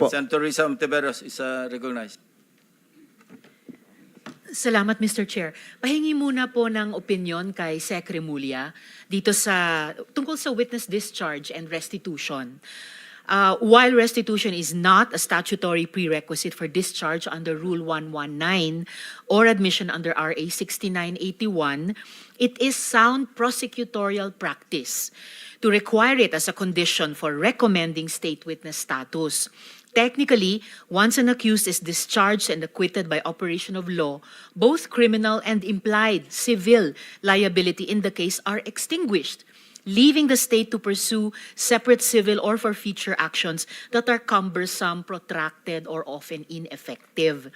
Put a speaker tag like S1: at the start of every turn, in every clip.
S1: po.
S2: Senator Risa Ontiveros is uh, recognized.
S3: Salamat, Mr. Chair. Pahingi muna po ng opinion kay Sec. Remulla dito sa, tungkol sa witness discharge and restitution. Uh, while restitution is not a statutory prerequisite for discharge under Rule 119 or admission under RA 6981, it is sound prosecutorial practice to require it as a condition for recommending state witness status. Technically, once an accused is discharged and acquitted by operation of law, both criminal and implied civil liability in the case are extinguished, leaving the state to pursue separate civil or forfeiture actions that are cumbersome, protracted, or often ineffective.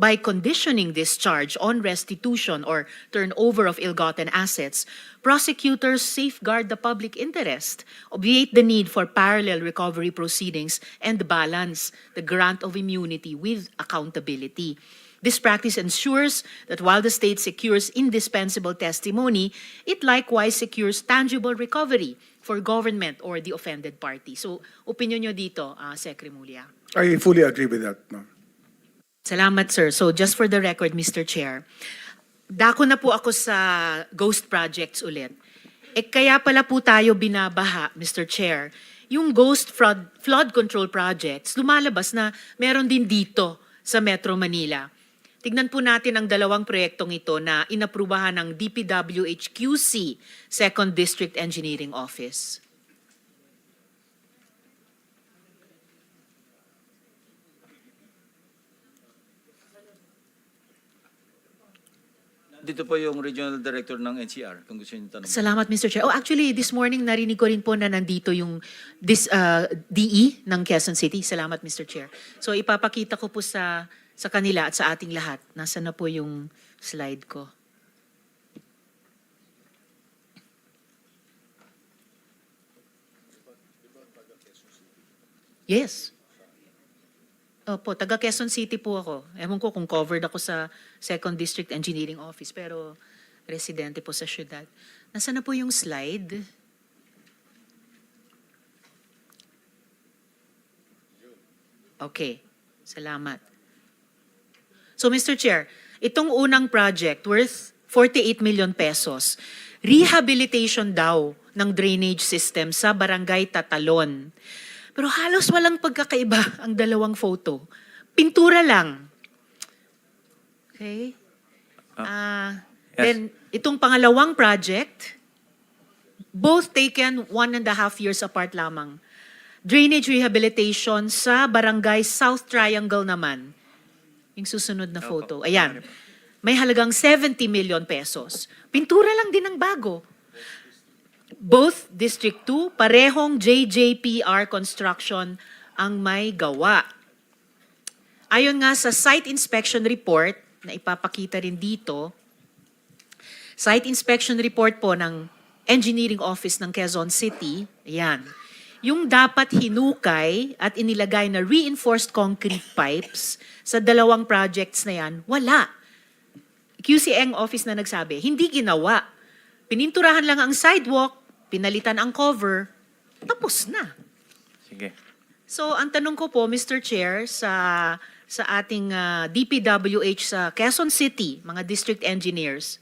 S3: By conditioning this charge on restitution or turnover of ill-gotten assets, prosecutors safeguard the public interest, obviate the need for parallel recovery proceedings, and balance the grant of immunity with accountability. This practice ensures that while the state secures indispensable testimony, it likewise secures tangible recovery for government or the offended party. So, opinion nyo dito, uh.
S1: I fully agree with that, ma'am.
S3: Salamat, sir. So just for the record, Mr. Chair, dako na po ako sa ghost projects ulit. Eh kaya pala po tayo binabaha, Mr. Chair, yung ghost flood, flood control projects, lumalabas na meron din dito sa Metro Manila. Tignan po natin ang dalawang proyektong ito na inaprubahan ng DPWH-QC, Second District Engineering Office.
S2: Dito po yung regional director ng NCR, kung gusto niyo tanong.
S3: Salamat, Mr. Chair. Oh, actually, this morning narinig ko rin po na nandito yung this, uh, DE ng Quezon City. Salamat, Mr. Chair. So ipapakita ko po sa sa kanila at sa ating lahat. Nasaan na po yung slide ko? Yes. Opo, taga Quezon City po ako. Ewan ko kung covered ako sa Second District Engineering Office, pero residente po sa syudad. Nasaan na po yung slide? Okay, salamat. So Mr. Chair, itong unang project worth 48 million pesos, rehabilitation daw ng drainage system sa Barangay Tatalon. Pero halos walang pagkakaiba ang dalawang photo. Pintura lang. Okay? Ah,
S4: yes.
S3: Then, itong pangalawang project, both taken one and a half years apart lamang. Drainage rehabilitation sa Barangay South Triangle naman. Yung susunod na photo. Ayan. May halagang 70 million pesos. Pintura lang din ang bago. Both District 2, parehong JJPR construction ang may gawa. Ayon nga sa site inspection report na ipapakita rin dito, site inspection report po ng Engineering Office ng Quezon City, ayan, yung dapat hinukay at inilagay na reinforced concrete pipes sa dalawang projects na yan, wala. QCN office na nagsabi, hindi ginawa. Pininturahan lang ang sidewalk, pinalitan ang cover, tapos na.
S4: Sige.
S3: So, ang tanong ko po, Mr. Chair, sa sa ating ah, DPWH sa Quezon City, mga district engineers,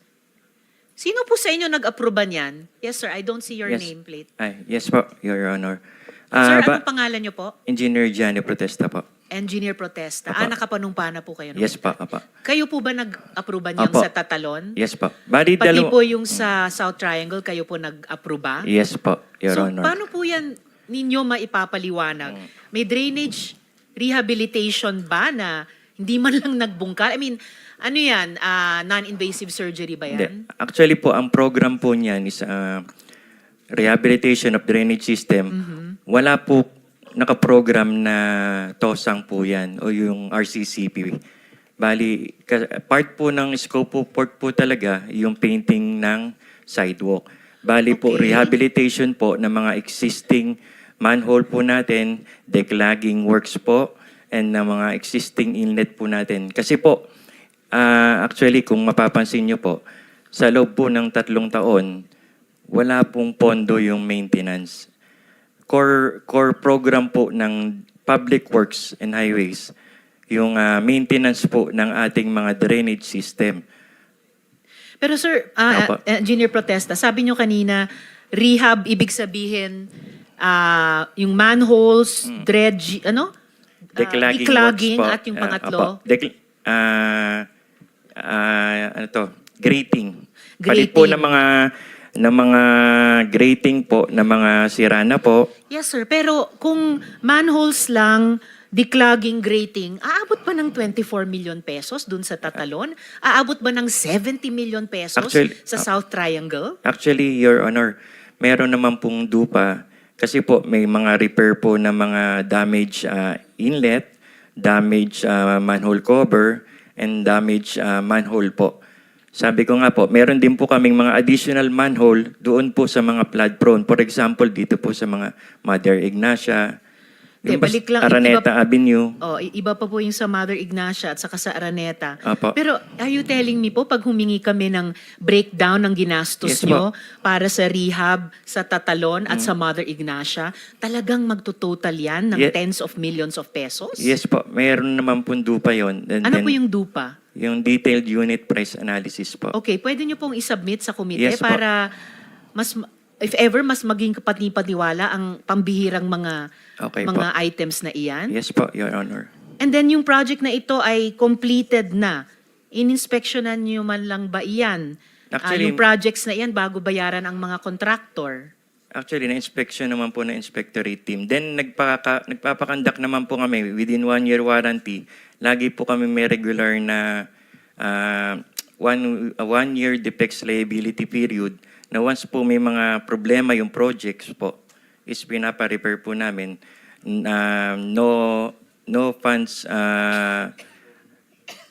S3: sino po sa inyo nag-aproba niyan? Yes, sir. I don't see your
S4: Yes.
S3: nameplate.
S4: Ay, yes po, Your Honor.
S3: sir,
S4: Ah,
S3: anong pangalan niyo po?
S4: Engineer Gianni Protesta po.
S3: Engineer Protesta.
S4: Apa.
S3: Ah, nakapanumpa na po kayo.
S4: Yes po, apa.
S3: Kayo po ba nag-aproba niyang sa Tatalon?
S4: Yes po. Bali,
S3: Pati
S4: dalawa-
S3: po yung sa South Triangle, kayo po nag-aproba?
S4: Yes po, Your
S3: so,
S4: Honor.
S3: paano po yan ninyo maipapaliwanag? May drainage rehabilitation ba na hindi man lang nagbungkal? I mean, ano yan? ah, non-invasive surgery ba
S4: Hindi.
S3: yan?
S4: Actually po, ang program po niyan is ah, rehabilitation of drainage system.
S3: Mm-hmm.
S4: Wala po nakaprogram na TOSANG po yan o yung RCCP. Bali, part po ng scope of work po talaga yung painting ng sidewalk. Bali po,
S3: Okay.
S4: rehabilitation po ng mga existing manhole po natin, declogging works po, and ng mga existing inlet po natin. Kasi po, ah, actually, kung mapapansin nyo po, sa loob po ng tatlong taon, wala pong pondo yung maintenance. Core, core program po ng Public Works and Highways, yung ah, maintenance po ng ating mga drainage system.
S3: Pero sir, ah,
S4: Opo.
S3: Engineer Protesta, sabi nyo kanina, rehab, ibig sabihin, ah, yung manholes, dredge, ano?
S4: Declogging,
S3: declogging
S4: works po.
S3: at yung pangatlo,
S4: opo. Decl- ah, ah, ano to? Grating. Palit po
S3: Grating.
S4: ng mga ng mga grating po ng mga sira na po.
S3: Yes, sir. Pero kung manholes lang, declogging, grating, aabot ba ng 24 million pesos dun sa Tatalon? Aabot ba ng 70 million pesos
S4: Actually,
S3: sa South Triangle?
S4: Actually, Your Honor, meron naman pong dupa kasi po may mga repair po ng mga damage ah, inlet, damage ah, manhole cover, and damage ah, manhole po. Sabi ko nga po, meron din po kaming mga additional manhole doon po sa mga flood prone. For example, dito po sa mga Mother Ignacia,
S3: Hindi,
S4: yung
S3: balik lang,
S4: Araneta
S3: iba-
S4: Avenue.
S3: Oh, iba pa po yung sa Mother Ignacia at saka sa Araneta.
S4: Apo.
S3: Pero are you telling me po, pag humingi kami ng breakdown ng ginastos
S4: Yes,
S3: nyo para sa rehab, sa Tatalon at
S4: Mm.
S3: sa Mother Ignacia, talagang magtototal yan ng
S4: Ye-
S3: tens of millions of pesos?
S4: Yes po, meron naman pong dupa yon. And
S3: Ano
S4: then,
S3: po yung dupa?
S4: Yung detailed unit price analysis po.
S3: Okay, pwede nyo pong isubmit sa komite
S4: Yes po.
S3: para mas if ever mas maging kapatipatiwala ang pambihirang mga
S4: Okay
S3: mga items na iyan.
S4: Yes po, Your Honor.
S3: And then yung project na ito ay completed na. Ininspeksyonan nyo man lang ba iyan? Ah,
S4: Actually-
S3: yung projects na iyan bago bayaran ang mga contractor.
S4: Actually, na-inspection naman po ng inspectorate team. Then, nagpaka, nagpapakandak naman po kami within one year warranty. Lagi po kami may regular na ah, one, a one year defects liability period na once po may mga problema yung projects po, is pinapa-repair po namin. Na no, no funds ah,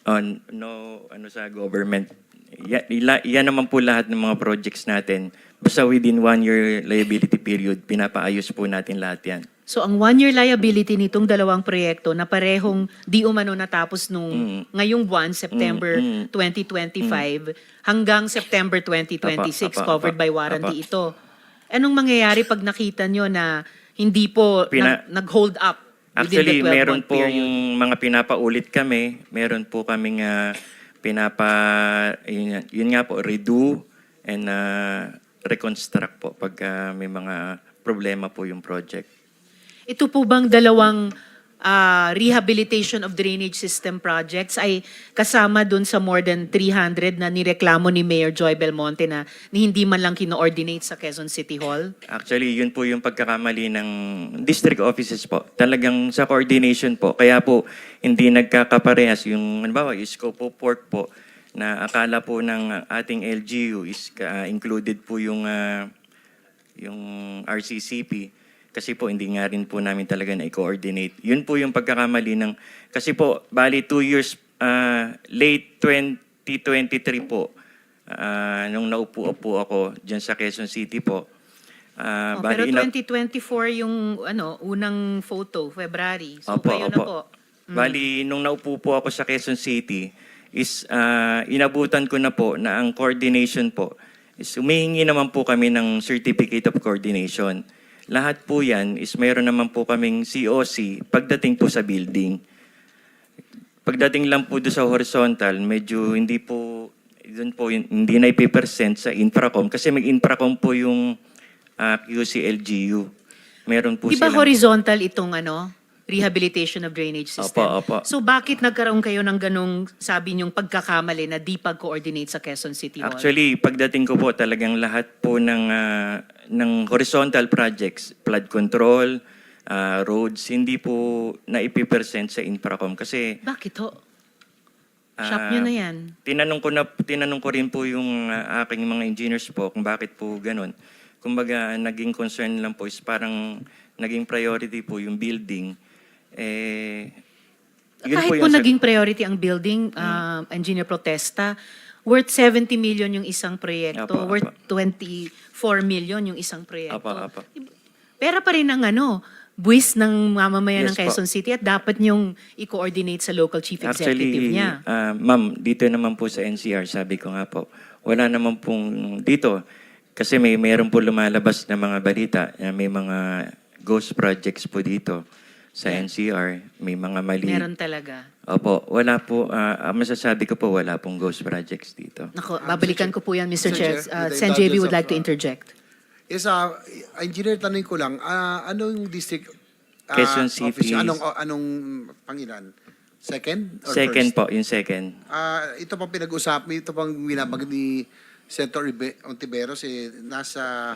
S4: on no ano sa government. Yan naman po lahat ng mga projects natin. Basta within one year liability period, pinapaayos po natin lahat yan.
S3: So ang one-year liability nitong dalawang proyekto na parehong di umano natapos nung
S4: Mm.
S3: ngayong buwan, September
S4: Mm, mm.
S3: 2025, hanggang September 2026,
S4: Apa, apa,
S3: covered
S4: apa,
S3: by warranty
S4: apa.
S3: ito. Anong mangyayari pag nakita nyo na hindi po
S4: Pina-
S3: nag- nag-hold up
S4: Actually,
S3: the 12-month
S4: meron pong
S3: period?
S4: mga pinapaulit kami. Meron po kaming ah, pinapa, yun, yun nga po, redo and ah, reconstruct po pag ah, may mga problema po yung project.
S3: Ito po bang dalawang ah, rehabilitation of drainage system projects ay kasama dun sa more than 300 na nireklamo ni Mayor Joy Belmonte na hindi man lang kino-ordinate sa Quezon City Hall?
S4: Actually, yun po yung pagkakamali ng district offices po. Talagang sa coordination po. Kaya po, hindi nagkakaparehas yung, halimbawa, yung scope of work po na akala po ng ating LGU is ka- included po yung, ah, yung RCCP. Kasi po, hindi nga rin po namin talaga na-coordinate. Yun po yung pagkakamali ng, kasi po, bali two years, ah, late 2023 po, ah, nung naupo-upo ako dyan sa Quezon City po, Ah,
S3: Oh, pero
S4: bali, ina-
S3: 2024 yung ano, unang photo, February. So
S4: Opo,
S3: kayo na
S4: opo.
S3: po. Mm.
S4: Bali, nung naupo po ako sa Quezon City, is ah, inabutan ko na po na ang coordination po, is humihingi naman po kami ng Certificate of Coordination. Lahat po yan is mayroon naman po kaming COC pagdating po sa building. Pagdating lang po doon sa horizontal, medyo hindi po, doon po, hindi na ipipresent sa infracom kasi may infracom po yung ah, QCLGU. Meron po
S3: Di ba
S4: silang-
S3: horizontal itong ano, rehabilitation of drainage system?
S4: Opo, opo.
S3: So bakit nagkaroon kayo ng ganong sabi niyong pagkakamali na di pag-coordinate sa Quezon City Hall?
S4: Actually, pagdating ko po talagang lahat po ng ah, ng horizontal projects, flood control, ah, roads, hindi po na ipipresent sa Infracom kasi
S3: bakit ho? Shop
S4: Ah,
S3: niyo na yan.
S4: tinanong ko na tinanong ko rin po yung ah, aking mga engineers po kung bakit po ganun. Kumbaga, naging concern lang po is parang naging priority po yung building. Eh, yun
S3: Kahit po,
S4: yung sag-
S3: naging priority ang building, uh, engineer protesta, worth 70 million yung isang proyekto,
S4: Apo, apo.
S3: worth 24 million yung isang proyekto.
S4: Apo, apo.
S3: Pera pa rin ang ano, buwis ng mamamayan ng
S4: Yes po.
S3: Quezon City at dapat niyong i-coordinate sa local chief executive
S4: Actually,
S3: niya.
S4: ah, ma'am, dito naman po sa NCR, sabi ko nga po, wala naman pong dito. Kasi may meron po lumalabas na mga balita, na may mga ghost projects po dito. Sa NCR. May mga mali.
S3: Meron talaga.
S4: Opo, wala po, ah, ang masasabi ko po, wala pong ghost projects dito.
S3: Nako, babalikan ko po yan, Mr.
S5: Mr.
S3: Chair.
S5: Chair,
S3: Uh,
S5: with the
S3: Sen. JB would
S5: indulgence
S3: like to
S5: of, uh,
S3: interject.
S5: Yes, ah, engineer, tanong ko lang, ah, ano yung district ah,
S4: Quezon City
S5: office?
S4: is-
S5: Anong, anong pangilan? Second or
S4: Second
S5: first?
S4: po, yung second.
S5: Ah, ito pang pinag-usap, ito pang binabag ni Senator Ibe- Ontiveros, eh, nasa,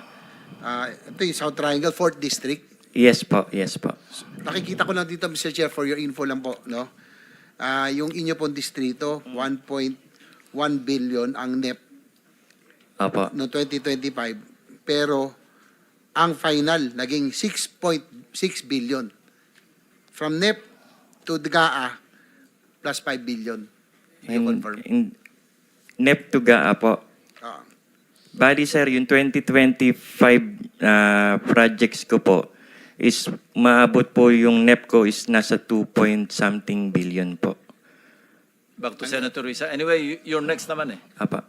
S5: ah, ito yung South Triangle, 4th District.
S4: Yes po, yes po.
S5: Nakikita ko lang dito, Mr. Chair, for your info lang po, no? Ah, yung inyo pong distrito, 1.1 billion ang NEP
S4: Opo.
S5: no 2025, pero ang final naging 6.6 billion. From NEP to DGA, plus 5 billion.
S4: In,
S5: confirm?
S4: in, NEP to GAA po.
S5: Ah.
S4: Bali sir, yung 2025 ah, projects ko po is maabot po yung NEP ko is nasa 2 point something billion po.
S2: Back to Senator Risa. Anyway, you're next naman eh.
S4: Apa.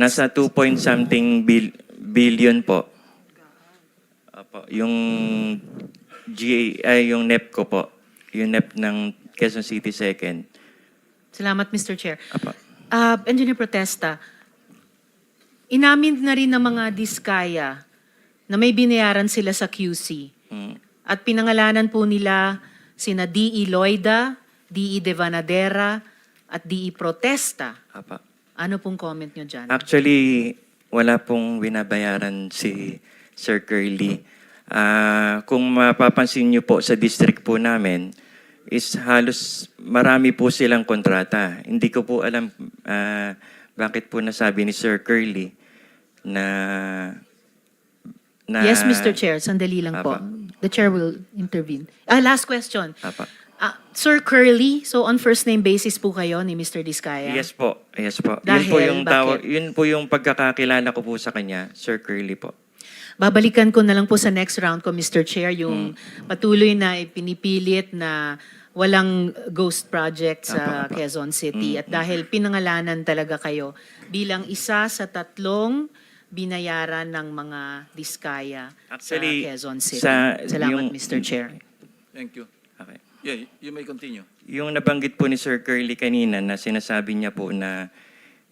S4: Nasa 2 point something bil, billion po. Apo, yung GA, ay yung NEP ko po. Yung NEP ng Quezon City Second.
S3: Salamat, Mr. Chair.
S4: Apa.
S3: Uh, Engineer Protesta, inamin na rin ng mga diskaya na may binayaran sila sa QC.
S4: Mm.
S3: At pinangalanan po nila sina D.E. Loida, D.E. Devanadera, at D.E. Protesta.
S4: Apa.
S3: Ano pong comment nyo dyan?
S4: Actually, wala pong binabayaran si Sir Curly. Ah, kung mapapansin niyo po sa district po namin, is halos marami po silang kontrata. Hindi ko po alam ah, bakit po nasabi ni Sir Curly na... na
S3: yes, Mr. Chair, sandali lang po. The Chair will intervene. Ah, last question.
S4: Apa.
S3: Ah, Sir Curly, so on first name basis po kayo ni Mr. Diskaya?
S4: Yes po, yes po. yun
S3: Dahil,
S4: po yung tawag,
S3: bakit?
S4: yun po yung pagkakakilala ko po sa kanya, Sir Curly po.
S3: Babalikan ko na lang po sa next round ko, Mr. Chair, yung patuloy na pinipilit na walang ghost project sa
S4: Apa, apa.
S3: Quezon City.
S4: Mm,
S3: At dahil pinangalanan talaga kayo bilang isa sa tatlong binayaran ng mga diskaya
S4: Actually,
S3: sa Quezon City.
S4: sa-
S3: Salamat,
S4: yung-
S3: Mr. Chair.
S2: Thank you.
S4: Okay.
S2: Yeah, you may continue.
S4: Yung nabanggit po ni Sir Curly kanina na sinasabi niya po na,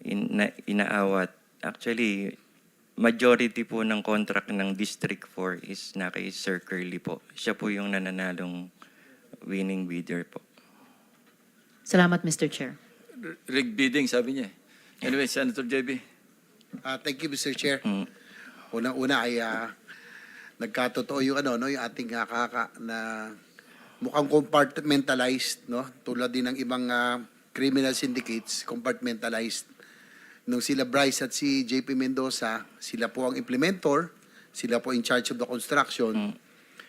S4: in, na inaawat, actually, majority po ng contract ng District 4 is na kay Sir Curly po. Siya po yung nananalong winning bidder po.
S3: Salamat, Mr. Chair.
S2: Rig bidding, sabi niya eh. Anyway, Senator JB.
S5: Ah, thank you, Mr. Chair.
S4: Mm.
S5: Unang-una ay ah, nagkatotoo yung ano no yung ating ah, kaka na mukhang compartmentalized no tulad din ng ibang ah, criminal syndicates compartmentalized nung sila Bryce at si JP Mendoza sila po ang implementor sila po in charge of the construction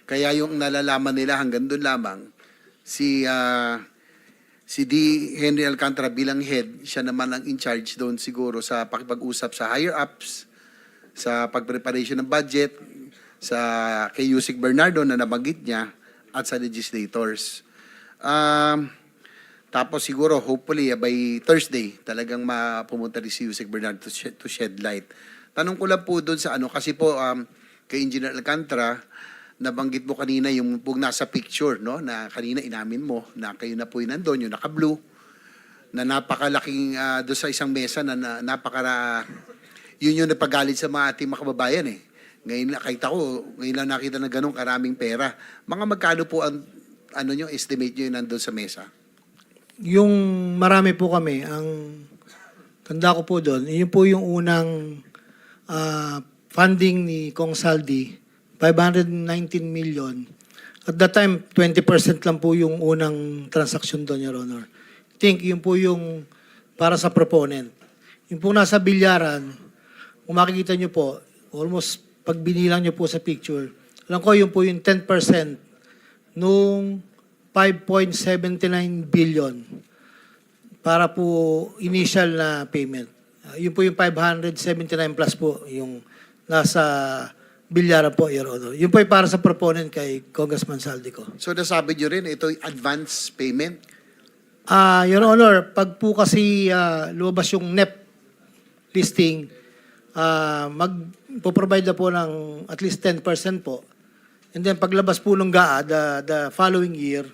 S5: kaya yung nalalaman nila hanggang doon lamang si ah, si D. Henry Alcantara bilang head, siya naman ang in charge doon siguro sa pakipag-usap sa higher ups, sa pag-preparation ng budget, sa kay Yusik Bernardo na nabanggit niya, at sa legislators. Um, tapos siguro, hopefully, uh, by Thursday, talagang mapumunta rin si Yusik Bernardo to shed, to shed light. Tanong ko lang po doon sa ano, kasi po um, kay Engineer Alcantara, nabanggit mo kanina yung pong nasa picture, no? Na kanina inamin mo na kayo na po yung nandun, yung naka-blue, na napakalaking ah, doon sa isang mesa na, na napaka yun yung napagalit sa mga ating mga kababayan eh. Ngayon nakita ko, ngayon lang nakita na ganun karaming pera. Mga magkano po ang ano nyo, estimate nyo yung nandun sa mesa?
S6: Yung marami po kami, ang tanda ko po doon, yun po yung unang ah, funding ni Kong Saldi, 519 million. At that time, 20% lang po yung unang transaction doon, Your Honor. I think yun po yung para sa proponent. Yung po nasa bilyaran, kung makikita nyo po, almost pag binilang nyo po sa picture, alam ko yun po yung 10% nung 5.79 billion para po initial na payment. Uh, yun po yung 579 plus po yung nasa bilyara po, Your Honor. Yun po para sa proponent kay Congressman Saldico.
S5: So nasabi nyo rin, ito advance payment.
S6: Ah, Your Honor, pag po kasi ah, lumabas yung NEP listing, ah, mag provide na po ng at least 10% po And then paglabas po ng GAA, the, the following year,